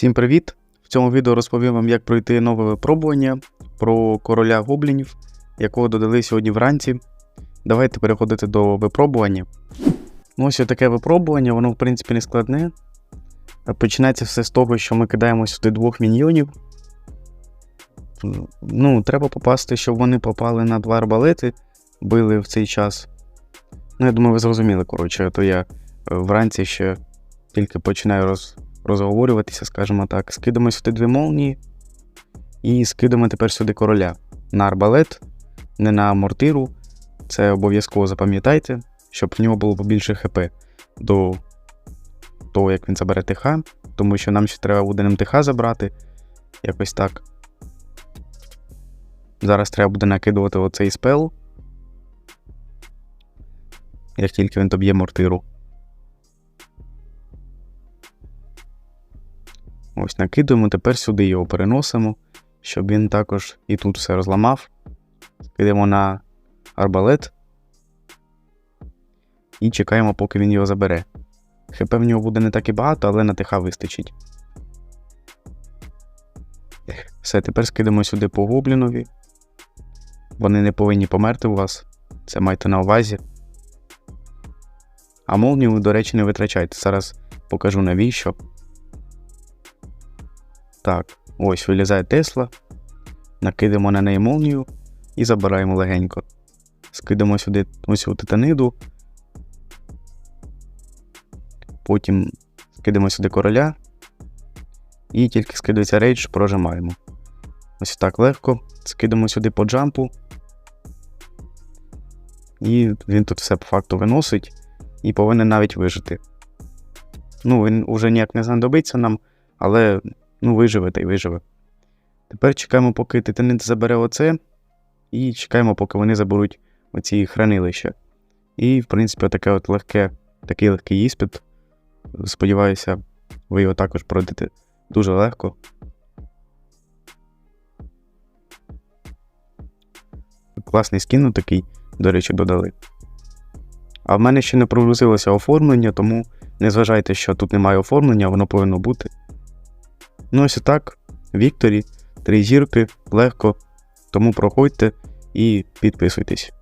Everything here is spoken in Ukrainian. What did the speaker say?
Всім привіт! В цьому відео розповім вам, як пройти нове випробування про короля гоблінів, якого додали сьогодні вранці. Давайте переходити до випробування. Ну, ось таке випробування, воно в принципі не складне. Починається все з того, що ми кидаємо сюди двох міньйонів. Ну, треба попасти, щоб вони попали на два арбалети, били в цей час. Ну, я думаю, ви зрозуміли, коротше, то я е, вранці ще тільки починаю роз, розговорюватися, скажімо так. Скидаємо сюди дві молнії і скидаємо тепер сюди короля на арбалет, не на мортиру. Це обов'язково запам'ятайте, щоб в нього було побільше ХП до того, як він забере ТХ, тому що нам ще треба буде ним ТХ забрати. Якось так. Зараз треба буде накидувати оцей спел. Як тільки він доб'є мортиру. Ось накидуємо, тепер сюди його переносимо, щоб він також і тут все розламав. Скидаємо на арбалет. І чекаємо, поки він його забере. ХП в нього буде не так і багато, але на ТХ вистачить. Все, тепер скидаємо сюди по гоблінові. Вони не повинні померти у вас. Це майте на увазі. А молнію, до речі, не витрачайте. Зараз покажу навіщо. Так, ось вилізає Тесла. Накидаємо на неї молнію і забираємо легенько. Скидаємо сюди ось цю титаниду. Потім скидаємо сюди короля. І тільки скидається рейдж, прожимаємо. Ось так легко. Скидаємо сюди по джампу. І він тут все по факту виносить і повинен навіть вижити. Ну, він уже ніяк не знадобиться нам, але ну, виживе та й виживе. Тепер чекаємо, поки титанит забере оце, і чекаємо, поки вони заберуть оці хранилища. І, в принципі, таке от легке, такий легкий іспит. Сподіваюся, ви його також пройдете дуже легко. Класний скін такий, до речі, додали. А в мене ще не прогрузилося оформлення, тому не зважайте, що тут немає оформлення, воно повинно бути. Ну, ось так. Вікторі, три зірки, легко. Тому проходьте і підписуйтесь.